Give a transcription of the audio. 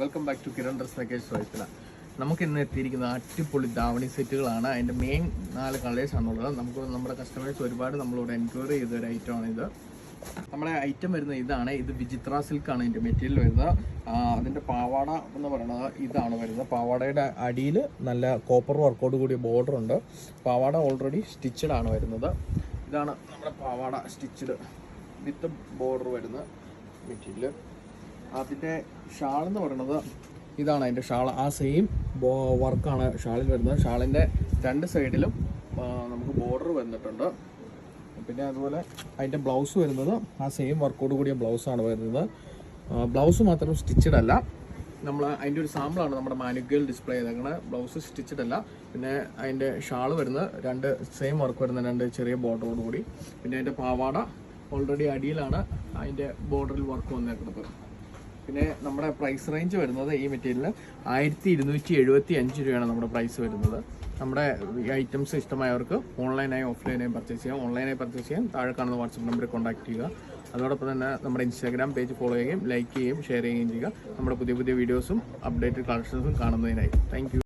Welcome back to Kiran dress package സോയത്തില നമുക്ക് ഇന്ന് എത്തിയിരിക്കുന്ന അടിപൊളി ധാവണി സെറ്റുകളാണ്. അതിന്റെ മെയിൻ നാല് കളേഴ്സ് ആണുള്ളത്. നമുക്ക് നമ്മുടെ കസ്റ്റമേഴ്സ് ഒരുപാട് നമ്മളോട് എൻക്വയറി ചെയ്ത ഒരു ഐറ്റമാണ് ഇത്. നമ്മുടെ ഐറ്റം വരുന്നത് ഇതാണ്. ഇത് വിചിത്ര സിൽക്ക് ആണ് ഇതിന്റെ മെറ്റീരിയൽ വരുന്നത്. അതിന്റെ പാവാട എന്ന് പറയുന്നത് ഇതാണ് വരുന്നത്. പാവാടയുടെ അടിയിൽ നല്ല കോപ്പർ വർക്കോട് കൂടിയ ബോർഡർ ഉണ്ട്. പാവാട ഓൾറെഡി സ്റ്റിച്ചഡ് ആണ് വരുന്നത്. ഇതാണ് നമ്മുടെ പാവാട സ്റ്റിച്ചഡ് വിത്ത് ബോർഡർ വരുന്ന മെറ്റീരിയൽ അതിന്റെ ഷാൾ എന്ന് പറയുന്നത് ഇതാണ് അതിന്റെ ഷാൾ. ആ സെയിം വർക്കാണ് ഷാളിൽ വരുന്നത്. ഷാളിന്റെ രണ്ട് സൈഡിലും നമുക്ക് ബോർഡർ വന്നിട്ടുണ്ട്. പിന്നെ അതുപോലെ അതിന്റെ ബ്ലൗസ് വരുന്നത് ആ സെയിം വർക്കോട് കൂടിയ ബ്ലൗസാണ് വരുന്നത്. ബ്ലൗസ് മാത്രം സ്റ്റിച്ചഡ് അല്ല. നമ്മൾ അതിന്റെ ഒരു സാമ്പിളാണ് നമ്മുടെ മാനുഗ്യൽ ഡിസ്പ്ലേ ചെയ്തേക്കുന്നത് ബ്ലൗസ് സ്റ്റിച്ചഡ് അല്ല. പിന്നെ അതിന്റെ ഷാൾ വരുന്നത് രണ്ട് സെയിം വർക്ക് വരുന്ന രണ്ട് ചെറിയ ബോർഡറോട് കൂടി. പിന്നെ അതിന്റെ പാവാട ഓൾറെഡി അടിയിലാണ് അതിന്റെ ബോർഡറിൽ വർക്ക് വന്നേക്കുന്നത്. പിന്നെ നമ്മുടെ പ്രൈസ് റേഞ്ച് വരുന്നത് ഈ മെറ്റീരിയൽ ആയിരത്തി ഇരുന്നൂറ്റി എഴുപത്തി അഞ്ച് രൂപയാണ് നമ്മുടെ പ്രൈസ് വരുന്നത്. നമ്മുടെ ഈ ഐറ്റംസ് ഇഷ്ടമായവർക്ക് ഓൺലൈനായി ഓഫ്ലൈനായി പർച്ചേസ് ചെയ്യാം. ഓൺലൈനായി പർച്ചേസ് ചെയ്യാം താഴെ കാണുന്ന വാട്സപ്പ് നമ്പറിൽ കോൺടാക്ട് ചെയ്യുക. അതോടൊപ്പം തന്നെ നമ്മുടെ ഇൻസ്റ്റാഗ്രാം പേജ് ഫോളോ ചെയ്യുകയും ലൈക്ക് ചെയ്യുകയും ഷെയർ ചെയ്യുകയും ചെയ്യുക. നമ്മുടെ പുതിയ പുതിയ വീഡിയോസും അപ്ഡേറ്റഡ് കളക്ഷൻസും കാണുന്നതിനായി. താങ്ക്